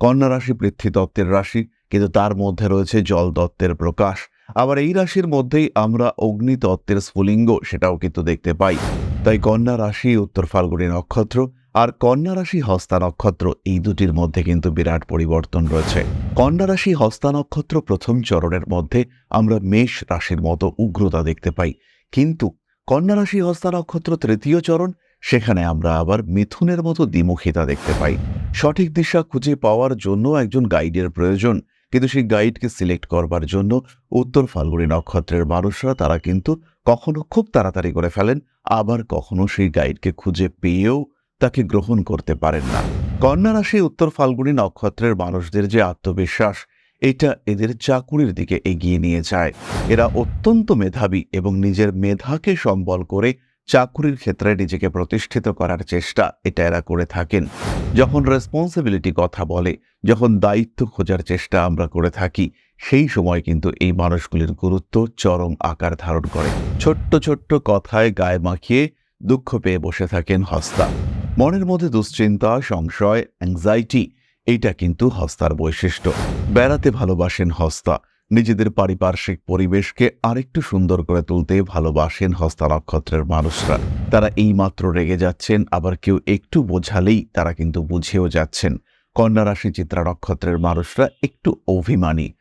কন্যা রাশি পৃথ্বীতত্ত্বের রাশি, কিন্তু তার মধ্যে রয়েছে জল তত্ত্বের প্রকাশ। আবার এই রাশির মধ্যেই আমরা অগ্নিতত্ত্বের স্ফুলিঙ্গ সেটাও কিন্তু দেখতে পাই। তাই কন্যা রাশি, উত্তর ফাল্গুনী নক্ষত্র আর কন্যা রাশি, হস্তা নক্ষত্র এই দুটির মধ্যে কিন্তু বিরাট পরিবর্তন রয়েছে। কন্যা রাশি, হস্তা নক্ষত্র প্রথম চরণের মধ্যে আমরা মেষ রাশির মতো উগ্রতা দেখতে পাই। কিন্তু কন্যা রাশি, হস্তা নক্ষত্র তৃতীয় চরণ সেখানে আমরা আবার মিথুনের মতো দ্বিমুখিতা দেখতে পাই। সঠিক দিশা খুঁজে পাওয়ার জন্য একজন গাইডের প্রয়োজন, কিন্তু সেই গাইডকে সিলেক্ট করবার জন্য উত্তর ফাল্গুনী নক্ষত্রের মানুষরা তারা কিন্তু কখনো খুব তাড়াতাড়ি করে ফেলেন, আবার কখনো সেই গাইডকে খুঁজে পেয়েও তাকে গ্রহণ করতে পারেন না। কন্যা রাশি উত্তর ফাল্গুনী নক্ষত্রের মানুষদের যে আত্মবিশ্বাস, এটা এদের চাকুরির দিকে এগিয়ে নিয়ে যায়। এরা অত্যন্ত মেধাবী এবং নিজের মেধাকে সম্বল করে চাকুরির ক্ষেত্রে নিজেকে প্রতিষ্ঠিত করার চেষ্টা এটা এরা করে থাকেন। যখন রেসপন্সিবিলিটি কথা বলে, যখন দায়িত্ব খোঁজার চেষ্টা আমরা করে থাকি, সেই সময় কিন্তু এই মানুষগুলির গুরুত্ব চরম আকার ধারণ করে। ছোট্ট ছোট্ট কথায় গায়ে মাখিয়ে দুঃখ পেয়ে বসে থাকেন হস্তা। মনের মধ্যে দুশ্চিন্তা, সংশয় অ্যাংজাইটি এইটা কিন্তু হস্তার বৈশিষ্ট্য। বেড়াতে ভালোবাসেন হস্তা। নিজেদের পারিপার্শ্বিক পরিবেশকে আরেকটু সুন্দর করে তুলতে ভালোবাসেন হস্তা নক্ষত্রের মানুষরা। তারা এইমাত্র রেগে যাচ্ছেন, আবার কেউ একটু বোঝালেই তারা কিন্তু বুঝেও যাচ্ছেন। কন্যা রাশি চিত্রা নক্ষত্রের মানুষরা একটু অভিমানী।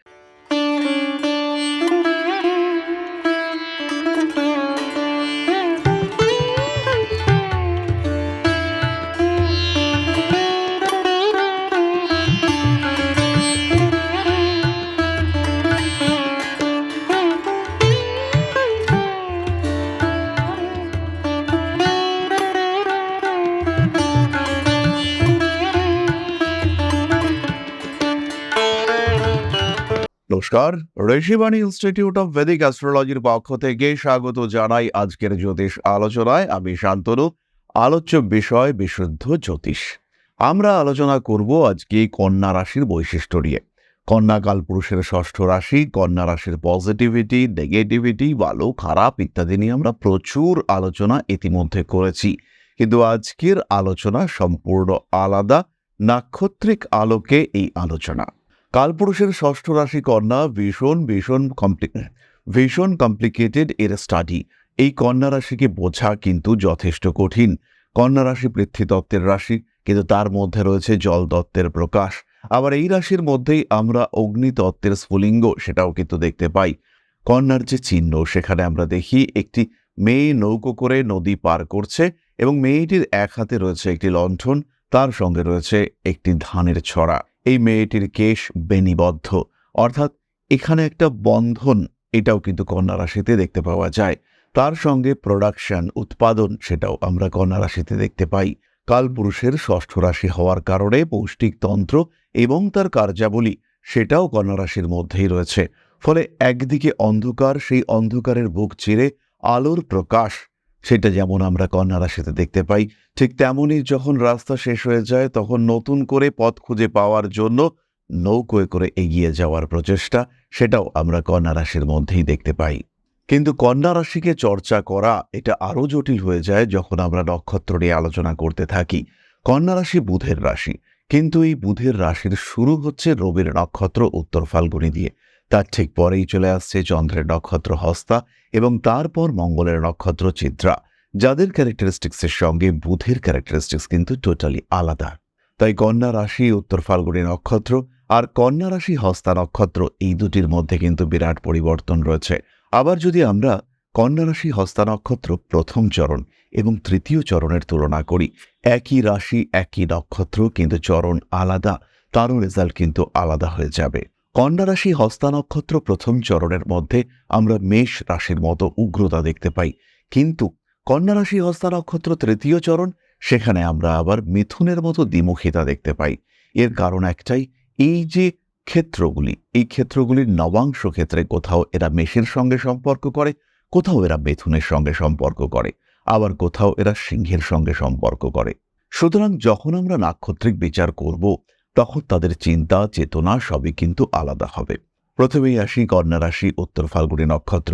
নমস্কার। ঋষিবাণী ইনস্টিটিউট অফ ভেদিক অ্যাস্ট্রোলজির পক্ষ থেকে স্বাগত জানাই আজকের জ্যোতিষ আলোচনায়। আমি শান্তনু, আলোচ্য বিষয় বিশুদ্ধ জ্যোতিষ। আমরা আলোচনা করব আজকে কন্যা রাশির বৈশিষ্ট্য নিয়ে। কন্যা কালপুরুষের ষষ্ঠ রাশি, কন্যা রাশির পজিটিভিটি নেগেটিভিটি ভালো, খারাপ ইত্যাদি নিয়ে আমরা প্রচুর আলোচনা ইতিমধ্যে করেছি। কিন্তু আজকের আলোচনা সম্পূর্ণ আলাদা। নাক্ষত্রিক আলোকে এই আলোচনা। কালপুরুষের ষষ্ঠ রাশি কন্যা ভীষণ ভীষণ কমপ্লি ভীষণ কমপ্লিকেটেড এর স্টাডি এই কন্যা রাশিকে বোঝা কিন্তু যথেষ্ট কঠিন। কন্যা রাশি পৃথ্বীতত্ত্বের রাশি, কিন্তু তার মধ্যে রয়েছে জল তত্ত্বের প্রকাশ। আবার এই রাশির মধ্যেই আমরা অগ্নিতত্ত্বের স্ফুলিঙ্গ সেটাও কিন্তু দেখতে পাই। কন্যার যে চিহ্ন, সেখানে আমরা দেখি একটি মেয়ে নৌকো করে নদী পার করছে এবং মেয়েটির এক হাতে রয়েছে একটি লণ্ঠন, তার সঙ্গে রয়েছে একটি ধানের ছড়া। এই মেয়েটির কেশ বেনিবদ্ধ। অর্থাৎ এখানে একটা বন্ধন এটাও কিন্তু কন্যা রাশিতে দেখতে পাওয়া যায়। তার সঙ্গে প্রোডাকশন উৎপাদন সেটাও আমরা কন্যা রাশিতে দেখতে পাই। কালপুরুষের ষষ্ঠ রাশি হওয়ার কারণে পৌষ্টিক তন্ত্র এবং তার কার্যাবলী সেটাও কন্যা রাশির মধ্যেই রয়েছে। ফলে একদিকে অন্ধকার, সেই অন্ধকারের বুক চিরে আলোর প্রকাশ সেটা যেমন আমরা কন্যা রাশিতে দেখতে পাই, ঠিক তেমনই যখন রাস্তা শেষ হয়ে যায় তখন নতুন করে পথ খুঁজে পাওয়ার জন্য নৌকোয় করে এগিয়ে যাওয়ার প্রচেষ্টা সেটাও আমরা কন্যা রাশির মধ্যেই দেখতে পাই। কিন্তু কন্যা রাশিকে চর্চা করা এটা আরও জটিল হয়ে যায় যখন আমরা নক্ষত্র নিয়ে আলোচনা করতে থাকি। কন্যা রাশি বুধের রাশি, কিন্তু এই বুধের রাশির শুরু হচ্ছে রবির নক্ষত্র উত্তর ফাল্গুনি দিয়ে। তার ঠিক পরেই চলে আসছে চন্দ্রের নক্ষত্র হস্তা এবং তারপর মঙ্গলের নক্ষত্র চিত্রা, যাদের ক্যারেক্টারিস্টিক্সের সঙ্গে বুধের ক্যারেক্টারিস্টিক্স কিন্তু টোটালি আলাদা। তাই কন্যা রাশি, উত্তর ফাল্গুনী নক্ষত্র আর কন্যা রাশি, হস্তা নক্ষত্র এই দুটির মধ্যে কিন্তু বিরাট পরিবর্তন রয়েছে। আবার যদি আমরা কন্যা রাশি, হস্তা নক্ষত্র প্রথম চরণ এবং তৃতীয় চরণের তুলনা করি, একই রাশি, একই নক্ষত্র কিন্তু চরণ আলাদা, তারও রেজাল্ট কিন্তু আলাদা হয়ে যাবে। কন্যা রাশি হস্তা নক্ষত্র প্রথম চরণের মধ্যে আমরা মেষ রাশির মতো উগ্রতা দেখতে পাই। কিন্তু কন্যা রাশি হস্তা নক্ষত্র তৃতীয় চরণ, সেখানে আমরা আবার মিথুনের মতো দ্বিমুখিতা দেখতে পাই। এর কারণ একটাই, এই যে ক্ষেত্রগুলি, এই ক্ষেত্রগুলির নবাংশ ক্ষেত্রে কোথাও এরা মেষের সঙ্গে সম্পর্ক করে, কোথাও এরা মিথুনের সঙ্গে সম্পর্ক করে, আবার কোথাও এরা সিংহের সঙ্গে সম্পর্ক করে। সুতরাং যখন আমরা নাক্ষত্রিক বিচার করব তখন তাদের চিন্তা, চেতনা সবই কিন্তু আলাদা হবে। প্রথমেই আসি কন্যা রাশি, উত্তর ফাল্গুনী নক্ষত্র।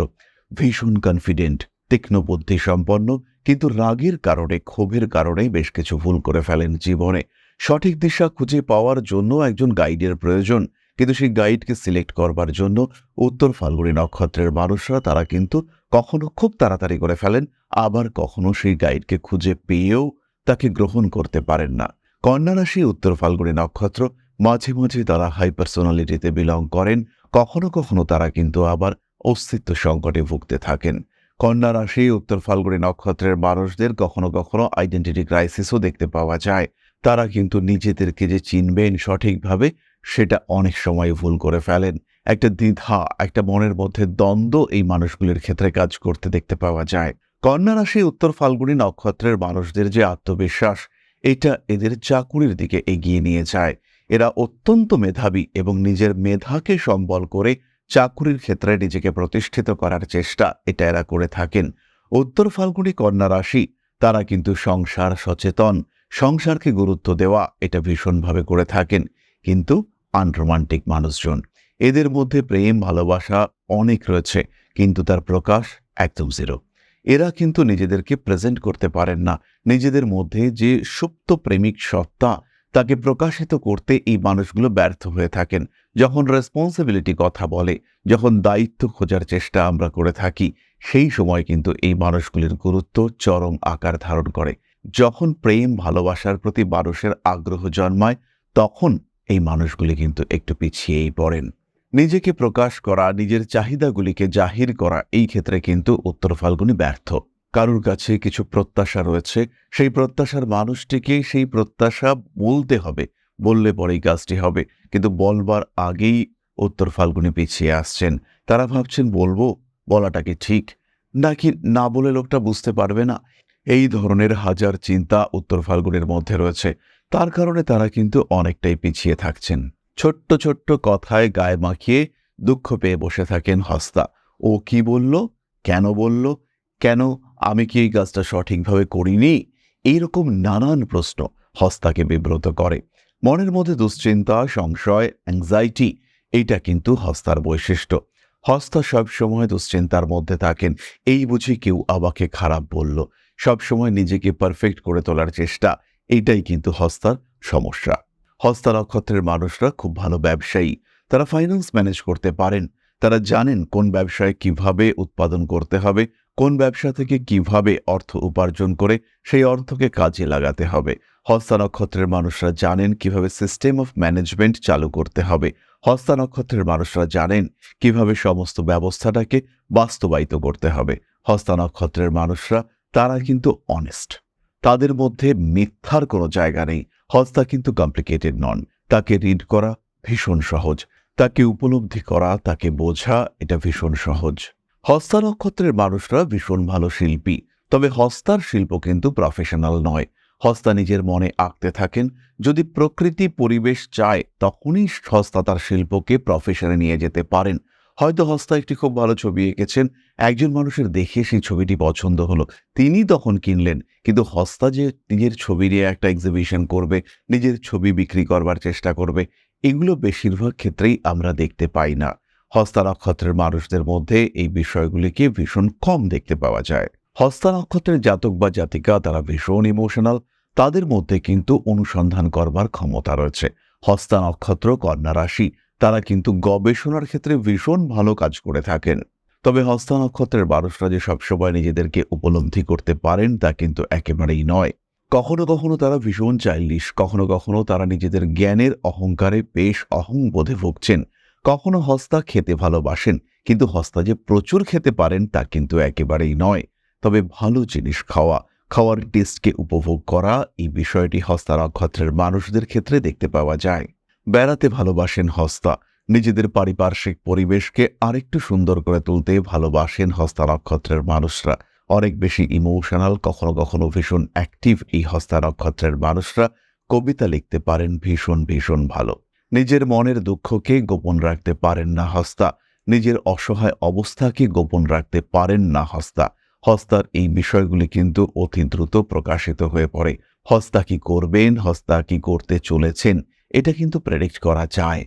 ভীষণ কনফিডেন্ট তীক্ষ্ণ বুদ্ধি সম্পন্ন, কিন্তু রাগের কারণে, ক্ষোভের কারণে বেশ কিছু ভুল করে ফেলেন জীবনে। সঠিক দিশা খুঁজে পাওয়ার জন্য একজন গাইডের প্রয়োজন, কিন্তু সেই গাইডকে সিলেক্ট করবার জন্য উত্তর ফাল্গুনী নক্ষত্রের মানুষরা, তারা কিন্তু কখনো খুব তাড়াতাড়ি করে ফেলেন, আবার কখনো সেই গাইডকে খুঁজে পেয়েও তাকে গ্রহণ করতে পারেন না। কন্যা রাশি উত্তর ফাল্গুনী নক্ষত্র মাঝে মাঝে তারা হাই পার্সোনালিটিতে বিলং করেন, কখনো কখনো তারা কিন্তু আবার অস্তিত্ব সংকটে ভুগতে থাকেন। কন্যা রাশি উত্তর ফাল্গুনী নক্ষত্রের মানুষদের কখনো কখনো আইডেন্টিটি ক্রাইসিসও দেখতে পাওয়া যায়। তারা কিন্তু নিজেদেরকে যে চিনবেন সঠিকভাবে, সেটা অনেক সময় ভুল করে ফেলেন। একটা দ্বিধা, একটা মনের মধ্যে দ্বন্দ্ব এই মানুষগুলির ক্ষেত্রে কাজ করতে দেখতে পাওয়া যায়। কন্যা রাশি উত্তর ফাল্গুনী নক্ষত্রের মানুষদের যে আত্মবিশ্বাস এটা এদের চাকুরির দিকে এগিয়ে নিয়ে যায়। এরা অত্যন্ত মেধাবী এবং নিজের মেধাকে সম্বল করে চাকুরির ক্ষেত্রে নিজেকে প্রতিষ্ঠিত করার চেষ্টা এটা এরা করে থাকেন। উত্তর ফাল্গুনি কন্যা রাশি, তারা কিন্তু সংসার সচেতন, সংসারকে গুরুত্ব দেওয়া এটা ভীষণভাবে করে থাকেন। কিন্তু আনরোমান্টিক মানুষজন, এদের মধ্যে প্রেম, ভালোবাসা অনেক রয়েছে, কিন্তু তার প্রকাশ একদম জিরো। এরা কিন্তু নিজেদেরকে প্রেজেন্ট করতে পারেন না। নিজেদের মধ্যে যে সুপ্ত প্রেমিক সত্তা, তাকে প্রকাশিত করতে এই মানুষগুলো ব্যর্থ হয়ে থাকেন। যখন রেসপন্সিবিলিটি কথা বলে, যখন দায়িত্ব খোঁজার চেষ্টা আমরা করে থাকি, সেই সময় কিন্তু এই মানুষগুলির গুরুত্ব চরম আকার ধারণ করে। যখন প্রেম, ভালোবাসার প্রতি মানুষের আগ্রহ জন্মায়, তখন এই মানুষগুলি কিন্তু একটু পিছিয়েই পড়েন। নিজেকে প্রকাশ করা, নিজের চাহিদাগুলিকে জাহির করা, এই ক্ষেত্রে কিন্তু উত্তর ফাল্গুনি ব্যর্থ। কারুর কাছে কিছু প্রত্যাশা রয়েছে, সেই প্রত্যাশার মানুষটিকে সেই প্রত্যাশা বলতে হবে, বললে পরেই কাজটি হবে। কিন্তু বলবার আগেই উত্তর ফাল্গুনি পিছিয়ে আসছেন। তারা ভাবছেন, বলব? বলাটা কি ঠিক? নাকি না বলে লোকটা বুঝতে পারবে না? এই ধরনের হাজার চিন্তা উত্তর ফাল্গুনের মধ্যে রয়েছে। তার কারণে তারা কিন্তু অনেকটাই পিছিয়ে থাকছেন। ছোট্ট ছোট্ট কথায় গায়ে মাখিয়ে দুঃখ পেয়ে বসে থাকেন হস্তা। ও কি বলল? কেন বলল? কেন আমি কি এই কাজটা সঠিকভাবে করিনি? এইরকম নানান প্রশ্ন হস্তাকে বিব্রত করে। মনের মধ্যে দুশ্চিন্তা, সংশয় অ্যাংজাইটি এইটা কিন্তু হস্তার বৈশিষ্ট্য। হস্তা সবসময় দুশ্চিন্তার মধ্যে থাকেন। এই বুঝি কেউ আমাকে খারাপ বলল। সবসময় নিজেকে পারফেক্ট করে তোলার চেষ্টা, এইটাই কিন্তু হস্তার সমস্যা। হস্তা নক্ষত্রের মানুষরা খুব ভালো ব্যবসায়ী। তারা ফাইন্যান্স ম্যানেজ করতে পারেন। তারা জানেন কোন ব্যবসায় কীভাবে উৎপাদন করতে হবে, কোন ব্যবসা থেকে কীভাবে অর্থ উপার্জন করে সেই অর্থকে কাজে লাগাতে হবে। হস্তা নক্ষত্রের মানুষরা জানেন কীভাবে সিস্টেম অফ ম্যানেজমেন্ট চালু করতে হবে। হস্তা নক্ষত্রের মানুষরা জানেন কীভাবে সমস্ত ব্যবস্থাটাকে বাস্তবায়িত করতে হবে। হস্তা নক্ষত্রের মানুষরা, তারা কিন্তু অনেস্ট তাদের মধ্যে মিথ্যার কোনো জায়গা নেই। হস্তা কিন্তু কমপ্লিকেটেড নন। তাকে রিড করা ভীষণ সহজ। তাকে উপলব্ধি করা, তাকে বোঝা, এটা ভীষণ সহজ। হস্তা নক্ষত্রের মানুষরা ভীষণ ভালো শিল্পী। তবে হস্তার শিল্প কিন্তু প্রফেশনাল নয়। হস্তা নিজের মনে আঁকতে থাকেন। যদি প্রকৃতি পরিবেশ চায়, তখনই হস্তা তার শিল্পকে প্রফেশনে নিয়ে যেতে পারেন। হয়তো হস্তা একটি খুব ভালো ছবি এঁকেছেন, একজন মানুষের দেখে সেই ছবিটি পছন্দ হলো। তিনি তখন কিনলেন, কিন্তু হস্তা যে নিজের ছবি নিয়ে একটা এক্সিবিশন করবে, নিজের ছবি বিক্রি করবার চেষ্টা করবে, এগুলো বেশিরভাগ ক্ষেত্রেই আমরা দেখতে পাই না। হস্তা নক্ষত্রের মানুষদের মধ্যে এই বিষয়গুলিকে ভীষণ কম দেখতে পাওয়া যায়। হস্তা নক্ষত্রের জাতক বা জাতিকা, তারা ভীষণ ইমোশনাল তাদের মধ্যে কিন্তু অনুসন্ধান করবার ক্ষমতা রয়েছে। হস্তা নক্ষত্র, কন্যা রাশি তারা কিন্তু গবেষণার ক্ষেত্রে ভীষণ ভালো কাজ করে থাকেন। তবে হস্তা নক্ষত্রের মানুষরা যে সবসময় নিজেদেরকে উপলব্ধি করতে পারেন তা কিন্তু একেবারেই নয়। কখনো কখনো তারা ভীষণ চাইল্ডিশ কখনো কখনো তারা নিজেদের জ্ঞানের অহংকারে বেশ অহংবোধে ভুগছেন। কখনো হস্তা খেতে ভালোবাসেন, কিন্তু হস্তা যে প্রচুর খেতে পারেন তা কিন্তু একেবারেই নয়। তবে ভালো জিনিস খাওয়া, খাওয়ার টেস্টকে উপভোগ করা, এই বিষয়টি হস্তা নক্ষত্রের মানুষদের ক্ষেত্রে দেখতে পাওয়া যায়। বেড়াতে ভালোবাসেন হস্তা। নিজেদের পারিপার্শ্বিক পরিবেশকে আরেকটু সুন্দর করে তুলতে ভালোবাসেন হস্তা নক্ষত্রের মানুষরা। অনেক বেশি ইমোশনাল, কখনো কখনো ভীষণ অ্যাক্টিভ এই হস্তা নক্ষত্রের মানুষরা। কবিতা লিখতে পারেন ভীষণ ভীষণ ভালো। নিজের মনের দুঃখকে গোপন রাখতে পারেন না হস্তা। নিজের অসহায় অবস্থাকে গোপন রাখতে পারেন না হস্তা। হস্তার এই বিষয়গুলি কিন্তু অতি দ্রুত প্রকাশিত হয়ে পড়ে। হস্তা কি করবেন? হস্তা কি করতে চলেছেন? এটা কিন্তু প্রেডিক্ট করা যায়।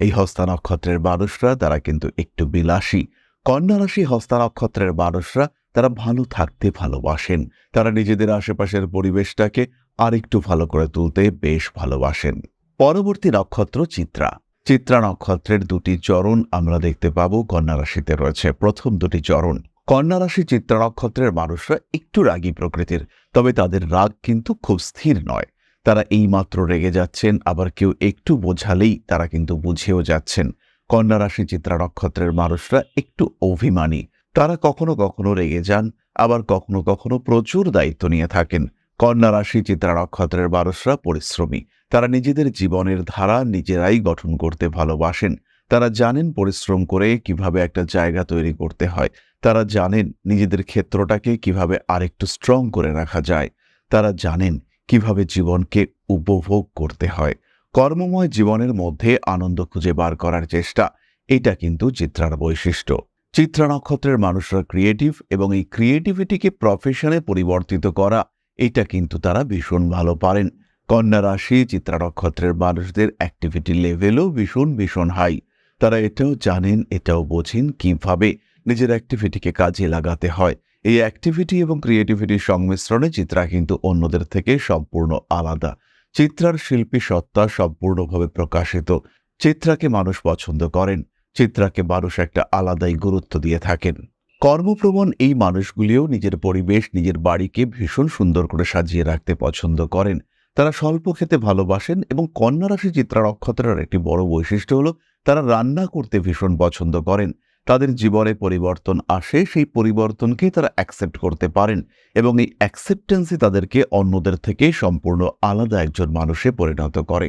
এই হস্তা নক্ষত্রের মানুষরা তারা কিন্তু একটু বিলাসী। কন্যা রাশি হস্তা নক্ষত্রের মানুষরা তারা ভালো থাকতে ভালোবাসেন। তারা নিজেদের আশেপাশের পরিবেশটাকে আরেকটু ভালো করে তুলতে বেশ ভালোবাসেন। পরবর্তী নক্ষত্র চিত্রা। চিত্রা নক্ষত্রের দুটি চরণ আমরা দেখতে পাব, কন্যা রাশিতে রয়েছে প্রথম দুটি চরণ। কন্যা রাশি চিত্রা নক্ষত্রের মানুষরা একটু রাগী প্রকৃতির, তবে তাদের রাগ কিন্তু খুব স্থির নয়। তারা এইমাত্র রেগে যাচ্ছেন, আবার কেউ একটু বোঝালেই তারা কিন্তু বুঝেও যাচ্ছেন। কন্যা রাশি চিত্রা নক্ষত্রের মানুষরা একটু অভিমানী। তারা কখনো কখনো রেগে যান, আবার কখনো কখনো প্রচুর দায়িত্ব নিয়ে থাকেন। কন্যা রাশি চিত্রা নক্ষত্রের মানুষরা পরিশ্রমী। তারা নিজেদের জীবনের ধারা নিজেরাই গঠন করতে ভালোবাসেন। তারা জানেন পরিশ্রম করে কীভাবে একটা জায়গা তৈরি করতে হয়। তারা জানেন নিজেদের ক্ষেত্রটাকে কীভাবে আরেকটু স্ট্রং করে রাখা যায়। তারা জানেন কীভাবে জীবনকে উপভোগ করতে হয়। কর্মময় জীবনের মধ্যে আনন্দ খুঁজে বার করার চেষ্টা, এটা কিন্তু চিত্রার বৈশিষ্ট্য। চিত্রা নক্ষত্রের মানুষরা ক্রিয়েটিভ এবং এই ক্রিয়েটিভিটিকে প্রফেশনে পরিবর্তিত করা, এটা কিন্তু তারা ভীষণ ভালো পারেন। কন্যা রাশি চিত্রা নক্ষত্রের মানুষদের অ্যাক্টিভিটি লেভেলও ভীষণ ভীষণ হাই তারা এটাও জানেন, এটাও বোঝেন কীভাবে নিজের অ্যাক্টিভিটিকে কাজে লাগাতে হয়। এই অ্যাক্টিভিটি এবং ক্রিয়েটিভিটির সংমিশ্রণে চিত্রা কিন্তু অন্যদের থেকে সম্পূর্ণ আলাদা। চিত্রার শিল্পী সত্তা সম্পূর্ণভাবে প্রকাশিত। চিত্রাকে মানুষ পছন্দ করেন। চিত্রাকে মানুষ একটা আলাদাই গুরুত্ব দিয়ে থাকেন। কর্মপ্রবণ এই মানুষগুলিও নিজের পরিবেশ, নিজের বাড়িকে ভীষণ সুন্দর করে সাজিয়ে রাখতে পছন্দ করেন। তারা স্বল্প খেতে ভালোবাসেন এবং কন্যা রাশি চিত্রা নক্ষত্রের একটি বড় বৈশিষ্ট্য হলো তারা রান্না করতে ভীষণ পছন্দ করেন। তাদের জীবনে পরিবর্তন আসে, সেই পরিবর্তনকে তারা অ্যাকসেপ্ট করতে পারেন এবং এই অ্যাকসেপ্টেন্সই তাদেরকে অন্যদের থেকে সম্পূর্ণ আলাদা একজন মানুষে পরিণত করে।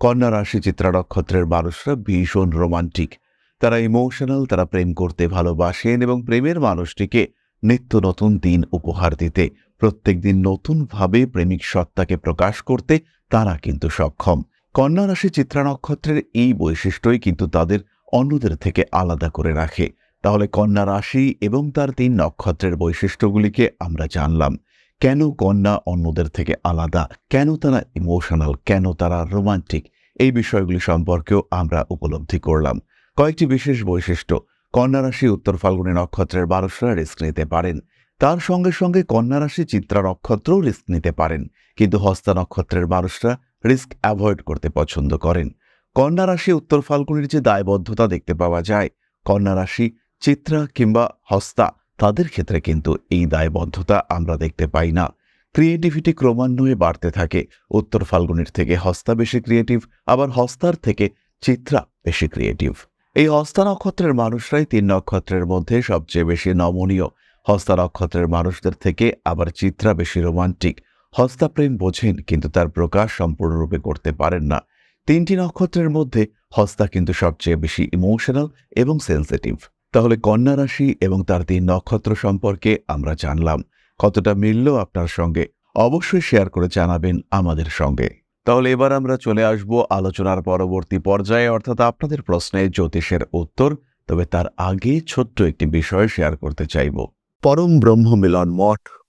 কন্যা রাশি চিত্রা নক্ষত্রের মানুষরা ভীষণ রোমান্টিক তারা ইমোশনাল তারা প্রেম করতে ভালোবাসেন এবং প্রেমের মানুষটিকে নিত্য নতুন দিন উপহার দিতে, প্রত্যেক দিন নতুনভাবে প্রেমিক সত্তাকে প্রকাশ করতে তারা কিন্তু সক্ষম। কন্যা রাশি চিত্রা নক্ষত্রের এই বৈশিষ্ট্যই কিন্তু তাদের অন্যদের থেকে আলাদা করে রাখে। তাহলে কন্যা রাশি এবং তার তিন নক্ষত্রের বৈশিষ্ট্যগুলিকে আমরা জানলাম। কেন কন্যা অন্যদের থেকে আলাদা? কেন তারা ইমোশনাল কেন তারা রোমান্টিক এই বিষয়গুলি সম্পর্কেও আমরা উপলব্ধি করলাম। কয়েকটি বিশেষ বৈশিষ্ট্য। কন্যা রাশি উত্তর ফাল্গুনী নক্ষত্রের মানুষরা রিস্ক নিতে পারেন। তার সঙ্গে সঙ্গে কন্যা রাশি চিত্রা নক্ষত্রও রিস্ক নিতে পারেন। কিন্তু হস্তা নক্ষত্রের মানুষরা রিস্ক অ্যাভয়েড করতে পছন্দ করেন। কন্যা রাশি উত্তর ফাল্গুনির যে দায়বদ্ধতা দেখতে পাওয়া যায়। কন্যা রাশি, চিত্রা কিংবা হস্তা, তাদের ক্ষেত্রে কিন্তু এই দায়বদ্ধতা আমরা দেখতে পাই না। ক্রিয়েটিভিটি ক্রমান্বয়ে বাড়তে থাকে। উত্তর ফাল্গুনির থেকে হস্তা বেশি ক্রিয়েটিভ, আবার হস্তার থেকে চিত্রা বেশি ক্রিয়েটিভ। এই হস্তা নক্ষত্রের মানুষরাই তিন নক্ষত্রের মধ্যে সবচেয়ে বেশি নমনীয়। হস্তা নক্ষত্রের মানুষদের থেকে আবার চিত্রা বেশি রোমান্টিক। হস্তাপ্রেম বোঝেন, কিন্তু তার প্রকাশ সম্পূর্ণরূপে করতে পারেন না। তিনটি নক্ষত্রের মধ্যে হস্তা কিন্তু সবচেয়ে বেশি ইমোশনাল এবং সেন্সিটিভ তাহলে কন্যা রাশি এবং তার তিন নক্ষত্র সম্পর্কে আমরা জানলাম। কতটা মিলল আপনার সঙ্গে? অবশ্যই শেয়ার করে জানাবেন আমাদের সঙ্গে। তাহলে এবার আমরা চলে আসব আলোচনার পরবর্তী পর্যায়ে, অর্থাৎ আপনাদের প্রশ্নে জ্যোতিষের উত্তর, তবে তার আগে ছোট্ট একটি বিষয় শেয়ার করতে চাইব। পরম ব্রহ্ম মিলন মঠ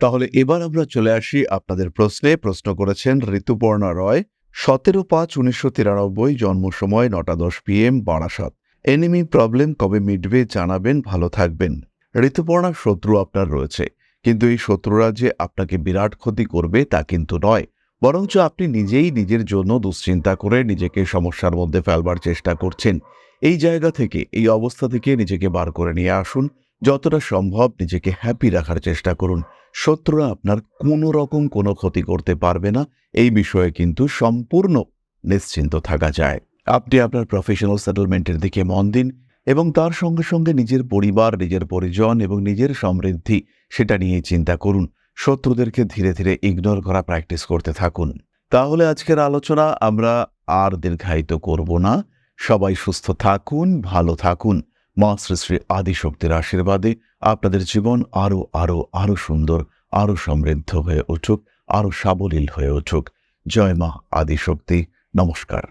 তাহলে এবার আমরা চলে আসি আপনাদের প্রশ্নে। প্রশ্ন করেছেন ঋতুপর্ণা রয়, সতেরো পাঁচ উনিশশো তিরানব্বই জন্ম সময় নটা দশ পিএম বারাসাত। এনিমি প্রবলেম কবে মিটবে জানাবেন, ভালো থাকবেন। ঋতুপর্ণা শত্রু আপনার রয়েছে, কিন্তু এই শত্রুরা যে আপনাকে বিরাট ক্ষতি করবে তা কিন্তু নয়। বরঞ্চ আপনি নিজেই নিজের জন্য দুশ্চিন্তা করে নিজেকে সমস্যার মধ্যে ফেলবার চেষ্টা করছেন। এই জায়গা থেকে, এই অবস্থা থেকে নিজেকে বার করে নিয়ে আসুন। যতটা সম্ভব নিজেকে হ্যাপি রাখার চেষ্টা করুন। শত্রুরা আপনার কোনো রকম কোনো ক্ষতি করতে পারবে না। এই বিষয়ে কিন্তু সম্পূর্ণ নিশ্চিন্ত থাকা যায়। আপনি আপনার প্রফেশনাল সেটেলমেন্টের দিকে মন দিন এবং তার সঙ্গে সঙ্গে নিজের পরিবার, নিজের পরিজন এবং নিজের সমৃদ্ধি সেটা নিয়ে চিন্তা করুন। শত্রুদেরকে ধীরে ধীরে ইগনোর করা প্র্যাকটিস করতে থাকুন। তাহলে আজকের আলোচনা আমরা আর দীর্ঘায়িত করব না। সবাই সুস্থ থাকুন, ভালো থাকুন। মা শ্রী শ্রী আদিশক্তির আশীর্বাদে আপনাদের জীবন আরও আরও আরও সুন্দর আরও সমৃদ্ধ হয়ে উঠুক আরও সাবলীল হয়ে উঠুক। জয় মা আদিশক্তি। নমস্কার।